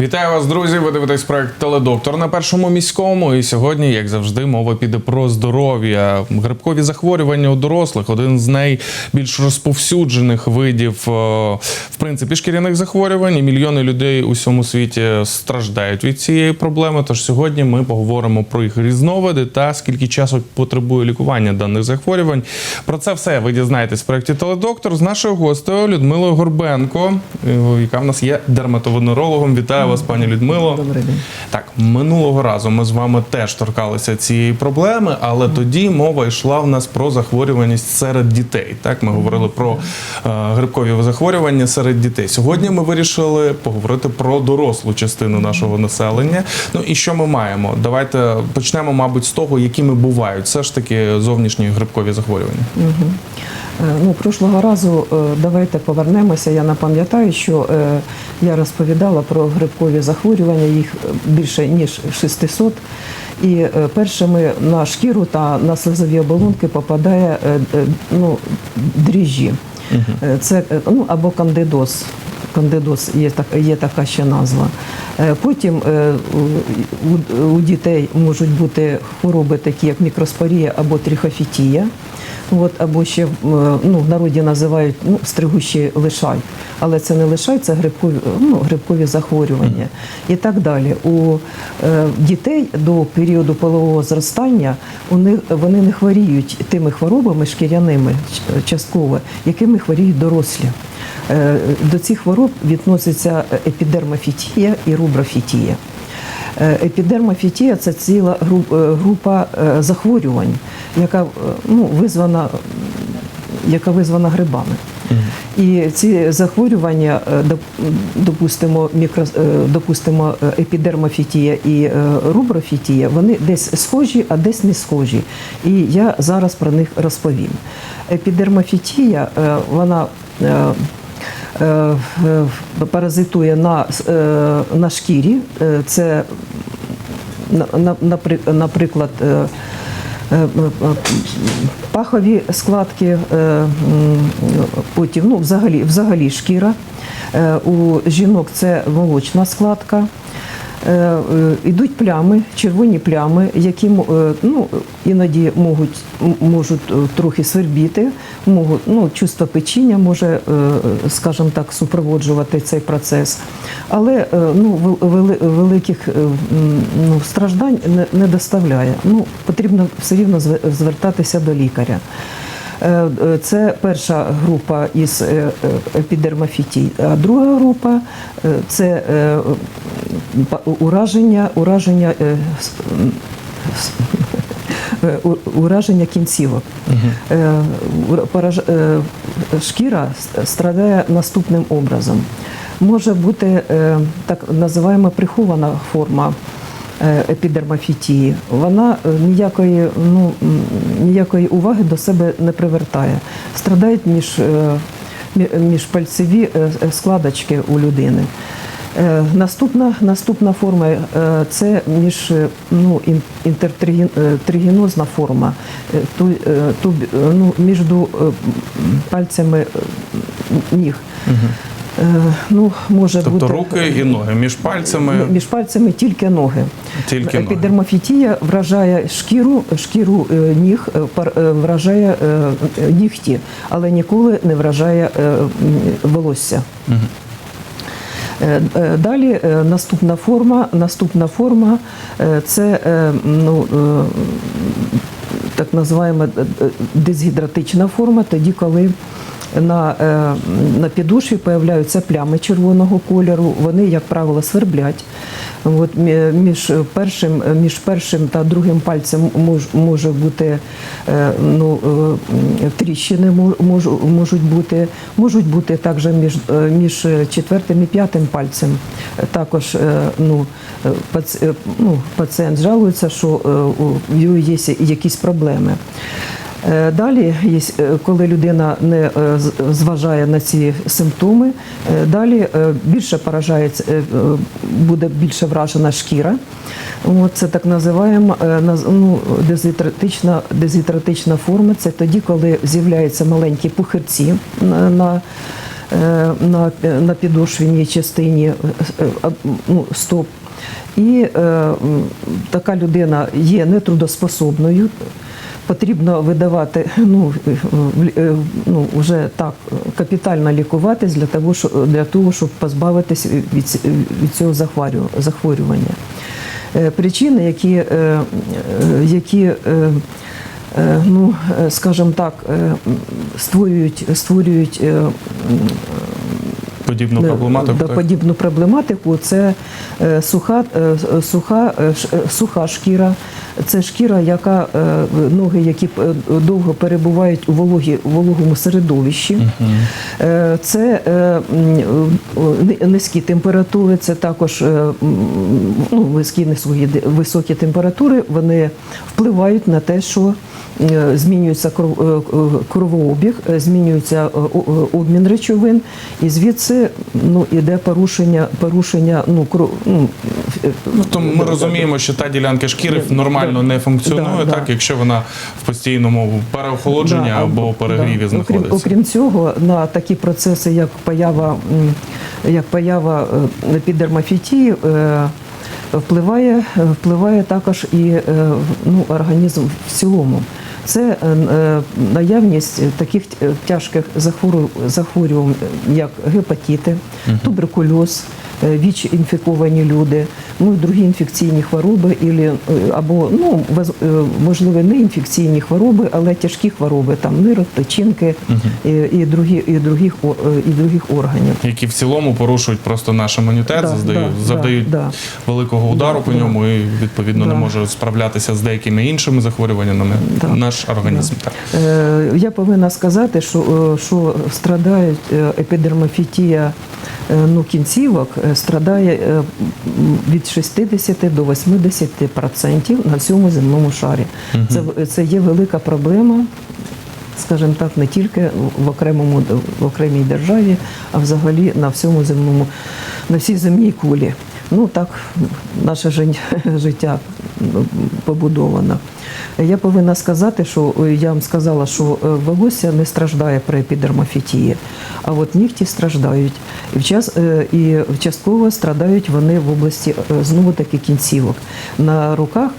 Вітаю вас, друзі! Ви дивитесь проект Теледоктор на першому міському. І сьогодні, як завжди, мова піде про здоров'я. Грибкові захворювання у дорослих один з найбільш розповсюджених видів, е, в принципі, шкіряних захворювань. І мільйони людей у всьому світі страждають від цієї проблеми. Тож сьогодні ми поговоримо про їх різновиди та скільки часу потребує лікування даних захворювань. Про це все ви дізнаєтесь в проекті Теледоктор з нашою гостею Людмилою Горбенко, е, яка в нас є дерматовенерологом. Вітаю вас, пані Людмило. Добрий день. Так, минулого разу ми з вами теж торкалися цієї проблеми, але тоді мова йшла в нас про захворюваність серед дітей. Так, ми говорили про е, грибкові захворювання серед дітей. Сьогодні ми вирішили поговорити про дорослу частину нашого населення. Ну і що ми маємо? Давайте почнемо, мабуть, з того, якими бувають все ж таки зовнішні грибкові захворювання. Е, Ну, прошлого разу е, давайте повернемося. Я напам'ятаю, що е, я розповідала про грибкові захворювання, їх е, більше ніж 600. І е, першими на шкіру та на слизові оболонки попадає е, е, ну, дріжджі. Е, Це е, ну, або кандидоз. Кандидоз є, так, є така ще назва. Е, Потім е, у, дітей можуть бути хвороби, такі як мікроспорія або трихофітія. От, або ще е, ну, в народі називають ну, стригущий лишай. Але це не лишай, це грибкові, ну, грибкові захворювання і так далі. У е, дітей до періоду полового зростання у них, вони не хворіють тими хворобами шкіряними частково, якими хворіють дорослі. Е, До цих хвороб відносяться епідермофітія і руброфітія. Е, Епідермофітія це ціла е, група е, захворювань, яка ну, визвана, яка визвана грибами. І ці захворювання, допустимо, мікро, допустимо, епідермофітія і руброфітія, вони десь схожі, а десь не схожі. І я зараз про них розповім. Епідермофітія, вона паразитує на, е, на шкірі. Е, Це, на- на- напри- наприклад, е, е, е, пахові складки, е, потім ну, взагалі, взагалі шкіра. Е, У жінок це молочна складка. Е, е, Ідуть плями, червоні плями, які е, ну, іноді можуть, можуть е, трохи свербіти, можуть, ну, чувство печіння може, е, скажімо так, супроводжувати цей процес. Але е, ну, вел- великих е, ну, страждань не, доставляє. Ну, потрібно все рівно зве- звертатися до лікаря. Е, е, Це перша група із е, епідермофітій. А друга група це ураження, ураження, ураження кінцівок. Е, Шкіра страдає наступним образом. Може бути так називаємо прихована форма епідермофітії, вона е, ніякої, ну, ніякої уваги до себе не привертає. Страдають між, е, мі- міжпальцеві е, е, складочки у людини. Е, Наступна, наступна форма е, це між, е, ну, інтертригінозна форма, е, ту, е, ту, е, ну, між е, пальцями е, ніг. Е, Ну, може Тобто бути, руки і ноги між пальцями. між пальцями тільки ноги. Тільки ноги. Вражає шкіру, шкіру е, ніг, е, е, вражає е, е, нігті, але ніколи не вражає е, волосся. Е, е, Далі е, наступна форма. Наступна форма е, це е, ну, е, так називаємо е, е, дезгідратична форма, тоді, коли на, е, на підошві появляються плями червоного кольору, вони, як правило, сверблять. От між першим, між першим та другим пальцем мож, може бути е, ну, е, тріщини мож- можу- можуть бути, можуть бути також між, між четвертим і п'ятим пальцем. Також ну, ну, пацієнт жалується, що у нього є якісь проблеми. Е, Далі, е, коли людина не е, зважає на ці симптоми, далі більше поражається, буде більше вражена шкіра. Це так називаємо наз- ну, дезгідратична, дезгідратична форма. Це тоді, коли з'являються маленькі пухирці на, на на, підошвеній частині ну, стоп. І е, така людина є нетрудоспособною. Потрібно видавати ну, е, е, ну, вже так капітально лікуватись для того, що, для того щоб позбавитись від, від цього захворю- захворювання. Е, Причини, які, е, е, які е, е, ну, е, скажімо так, е, створюють, створюють е, Подібну проблематику. да, так? подібну проблематику. Це е, суха, е, суха, е, е, суха шкіра. Це шкіра, яка е, ноги, які е, довго перебувають у вологі, вологому середовищі. Е, Це е, е, низькі температури, це також е, ну, високі, низькі, високі температури. Вони впливають на те, що е, змінюється кров- е, е, кровообіг, е, змінюється е, е, обмін речовин, і звідси ну, іде порушення, порушення ну, кров, ну, е, Ну, то ми розуміємо, що та ділянка шкіри Да, нормально да. не функціонує, Да, так, да. якщо вона в постійному переохолодженні Да, або перегріві да. знаходиться. Окрім, окрім цього, на такі процеси, як поява, як поява е, епідермофітії, е, впливає, впливає також і е, ну, організм в цілому. Це е, е, наявність таких е, тяжких захворю- захворювань, як гепатити, туберкульоз, ВІЧ інфіковані люди, ну і другі інфекційні хвороби, або ну можливо не інфекційні хвороби, але тяжкі хвороби, там нирок, печінки і, і другі і других і других органів. Які в цілому порушують просто наш імунітет, Да, завдають, да, завдають да, великого удару по Да, ньому і відповідно не Да. може справлятися з деякими іншими захворюваннями. Да. Наш організм так. Е, Я повинна сказати, що, е, що страдають е, епідермофітія ну, кінцівок, страдає від 60 до 80% на всьому земному шарі. Це, в- це є велика проблема. Скажімо так, не тільки в окремому в окремій державі, а взагалі на всьому земному, на всій земній кулі. Ну так наше життя побудовано. Я повинна сказати, що е, я вам сказала, що е, волосся не страждає при епідермофітії, а от нігті страждають. І, в час, е, і частково страдають вони в області знову таки кінцівок. На руках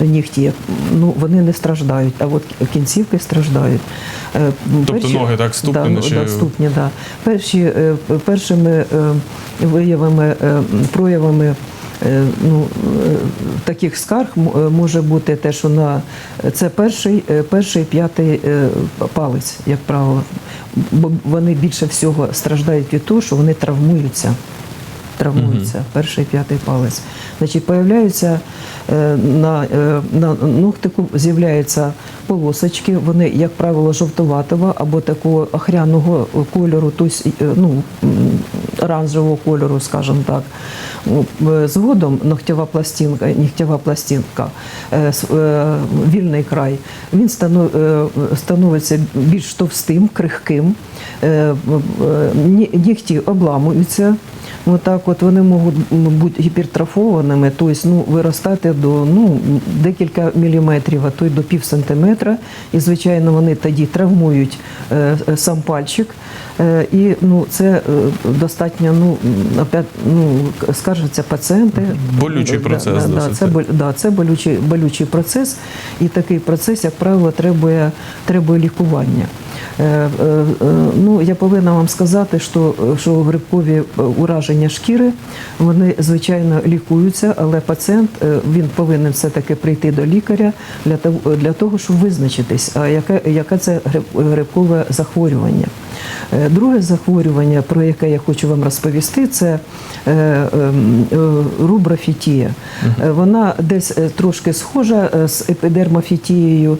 нігті ну, вони не страждають, а от кінцівки страждають. Тобто ноги, так, ступні, да, ну, наче- да, ступні, да. Перші, першими виявами, е, проявами е, ну, е, таких скарг е, може бути те, що на це перший, перший п'ятий палець, як правило. Бо вони більше всього страждають від того, що вони травмуються. Травмуються перший п'ятий палець. Значить, появляються на, на ногтику з'являються полосочки, вони, як правило, жовтуватого або такого охряного кольору, тобто, е, ну, оранжевого кольору, скажімо так. Е, Згодом ногтєва пластинка, нігтєва пластинка, е, е, вільний край, він е, становиться більш товстим, крихким, ні- нігті обламуються. Отак от вони можуть бути гіпертрофованими, тобто ну, виростати до ну, декілька міліметрів, а то й до пів сантиметра. І, звичайно, вони тоді травмують е, е, сам пальчик. Е, і ну, це е, достатньо, ну, опять, ну, скаржаться пацієнти. Болючий процес Да, да, це, да, це болючий, болючий процес, і такий процес, як правило, требує, требує лікування. Е, е, е, Ну, я повинна вам сказати, що, що грибкові ураження шкіри вони звичайно лікуються, але пацієнт він повинен все-таки прийти до лікаря для того, для того щоб визначитись, а яке, яке це гриб- грибкове захворювання. Е, Друге захворювання, про яке я хочу вам розповісти, це е, ем, е, руброфітія. Вона десь трошки схожа з епідермофітією,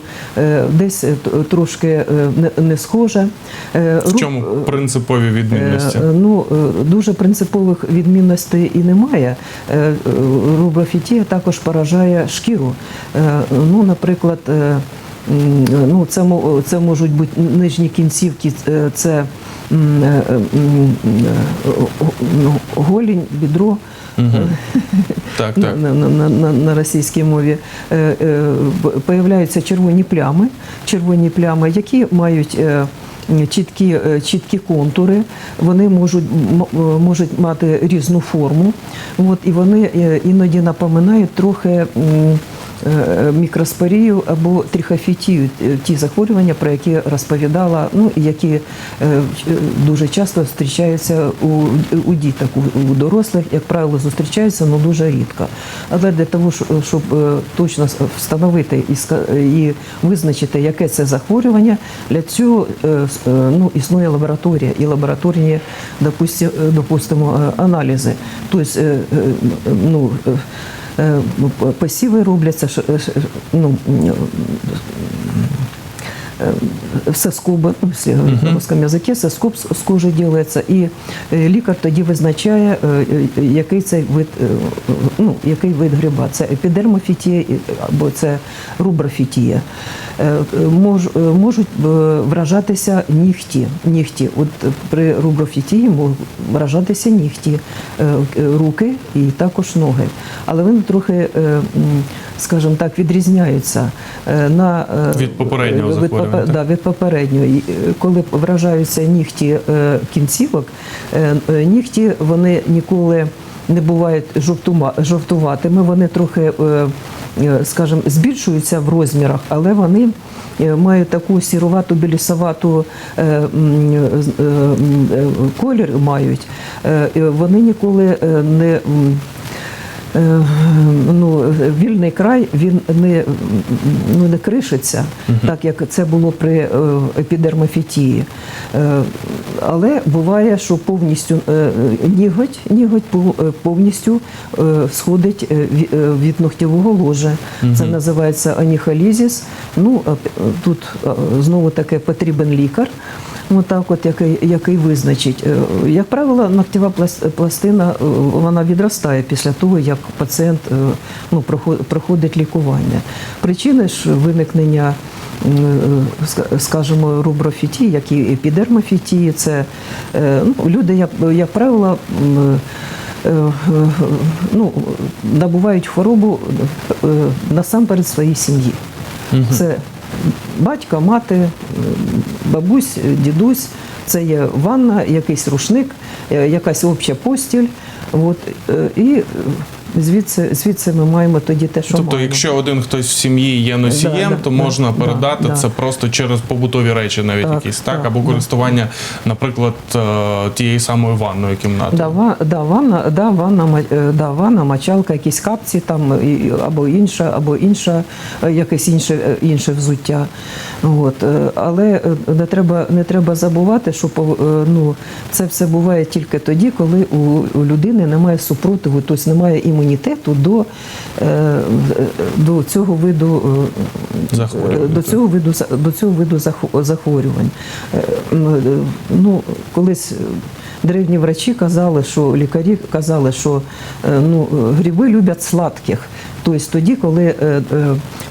десь трошки не- схожа. В чому принципові відмінності? Ну, дуже принципових відмінностей і немає. Руброфітія також поражає шкіру. Ну, наприклад, ну, це, це можуть бути нижні кінцівки, е, це е, е, ну, голінь, бідро. Так, так. На, на, на, на, на російській мові е, е, появляються червоні плями, червоні плями, які мають е, чіткі, е, чіткі контури, вони можуть, можуть мати різну форму. От, і вони іноді напоминають трохи. е, Мікроспорію або трихофітію, е, ті захворювання, про які розповідала, ну які е, дуже часто зустрічаються у, у діток, у, дорослих, як правило, зустрічаються, але дуже рідко. Але для того, щоб е, точно встановити і, і визначити, яке це захворювання, для цього е, е, ну, існує лабораторія і лабораторні, допусти- е, допустимо, е, аналізи. Тобто, е, е, ну, е, е, посіви робляться, ш- е, ш- ну, м, э, соскоби, ну, в русском язикі, з кожи делается, і е, лікар тоді визначає, е, який цей вид, ну, який вид гриба. Це епідермофітія або це руброфітія. Е, е, мож- е, Можуть вражатися нігті. нігті. От при руброфітії можуть вражатися нігті, руки і також ноги. Але вони трохи, скажімо так, відрізняються на Від попереднього захворювання, попе- Да, від попереднього. І, е, Коли вражаються нігті е, кінцівок, е, е, нігті вони ніколи не бувають жовтума, жовтуватими, вони трохи, е, е, скажімо, збільшуються в розмірах, але вони е, мають таку сірувату, білісовату е, е, е, колір мають. Е, Вони ніколи е, не Е, ну, вільний край він не, ну, не кришиться, так як це було при е, епідермофітії. Е, Але буває, що повністю е, ніготь, ніготь е, повністю е, сходить е, ві- е, від ногтєвого ложа. Це називається аніхалізіс. Ну, тут е, знову таки потрібен лікар. Отак, от який, який визначить. Е, Як правило, ногтєва плас- пластина е, вона відростає після того, як пацієнт е, ну, проход- проходить лікування. Причини ж виникнення, ска- скажімо, руброфітії, як і епідермофітії, це ну, люди, як, як правило, ну, набувають хворобу насамперед своїй сім'ї. Це батько, мати, е, бабусь, дідусь, це є ванна, якийсь рушник, е, якась обща постіль. От, е, і звідси, звідси ми маємо тоді те, що Тобто, маємо. якщо один хтось в сім'ї є носієм, Да, да, то да, можна да, передати да. це просто через побутові речі, навіть Так, якісь, так, так, або да. користування, наприклад, е, тієї самої ванної кімнати. Да, ва- да, ванна, да, ванна, е, да, ванна, мочалка, якісь капці там, або інша, або інша, е, якесь інше, інше взуття. От. Але не треба, не треба забувати, що ну, це все буває тільки тоді, коли у, у людини немає супротиву, тобто немає імунітету до, е, до цього виду е, до цього виду до цього виду захворювань. Е, Ну, колись древні врачі казали, що лікарі казали, що ну, гриби люблять сладких. Тобто тоді, коли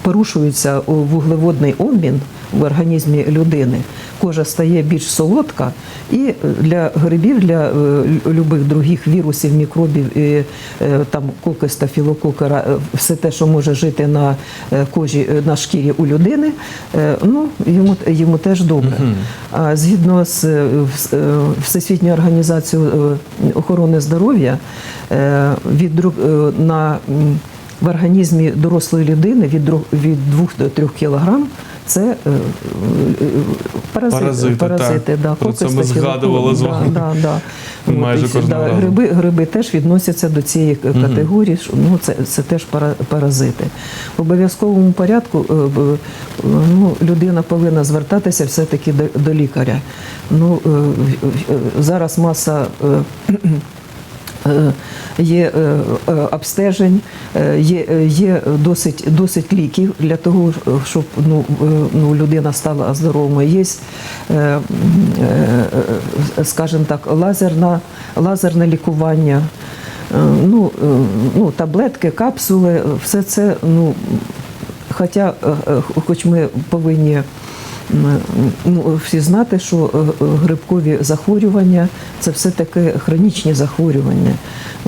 порушується вуглеводний обмін в організмі людини, кожа стає більш солодка, і для грибів, для е, лю- любих других вірусів, мікробів, і, е, там коки, стафілококера, е, все те, що може жити на кожі, на шкірі у людини, ну, йому, йому теж добре. А згідно з вс- Всесвітньою організацією охорони здоров'я, від на в організмі дорослої людини від, від 2 до 3 кілограм це е, е, паразити. Паразити, паразити да, Про це ми згадували з вами. Да, да. Майже От, кожного да, гриби, гриби теж відносяться до цієї категорії. що, Ну, це, це теж пара- паразити. В обов'язковому порядку е, ну, людина повинна звертатися все-таки до, до лікаря. Ну, зараз маса. Е, Є е, е, обстежень, є, є досить, досить ліків для того, щоб ну, ну, людина стала здоровою. Є, скажімо так, лазерна, лазерне лікування, ну, ну, таблетки, капсули, все це, ну, хоча, хоч ми повинні всі знати, що е, е, грибкові захворювання це все таки хронічні захворювання.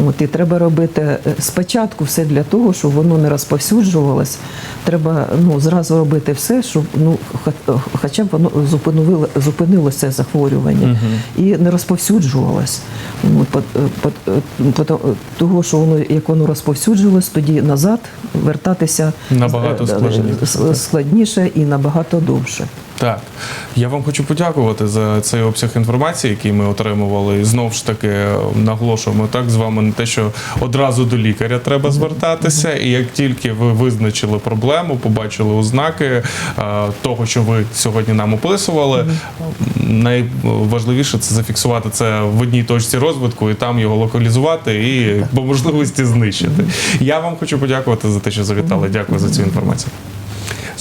От, і треба робити е, спочатку все для того, щоб воно не розповсюджувалось. Треба ну, зразу робити все, щоб ну, хоча б воно зупинило, зупинилося це захворювання і не розповсюджувалось. От, по- е, по- е, того, що воно, як воно розповсюджилось, тоді назад вертатися Набагато складніше. складніше і набагато довше. Так, я вам хочу подякувати за цей обсяг інформації, який ми отримували. І знов ж таки е, наголошуємо так з вами на те, що одразу до лікаря треба звертатися. І як тільки ви визначили проблему, побачили ознаки е, того, що ви сьогодні нам описували, найважливіше це зафіксувати це в одній точці розвитку і там його локалізувати і по можливості знищити. Я вам хочу подякувати за те, що завітали. Дякую за цю інформацію.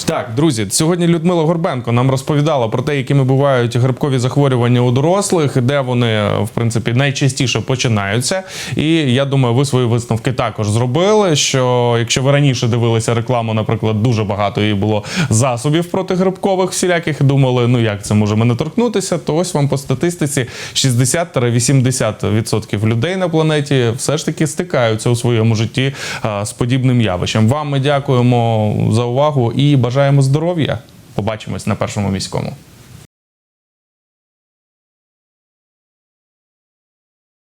Так, друзі, сьогодні Людмила Горбенко нам розповідала про те, якими бувають грибкові захворювання у дорослих, де вони в принципі найчастіше починаються. І я думаю, ви свої висновки також зробили. Що якщо ви раніше дивилися рекламу, наприклад, дуже багато її було засобів протигрибкових всіляких, думали, ну як це може мене торкнутися, то ось вам по статистиці 60-80% людей на планеті все ж таки стикаються у своєму житті з подібним явищем. Вам ми дякуємо за увагу і бажаємо здоров'я. Побачимось на першому міському.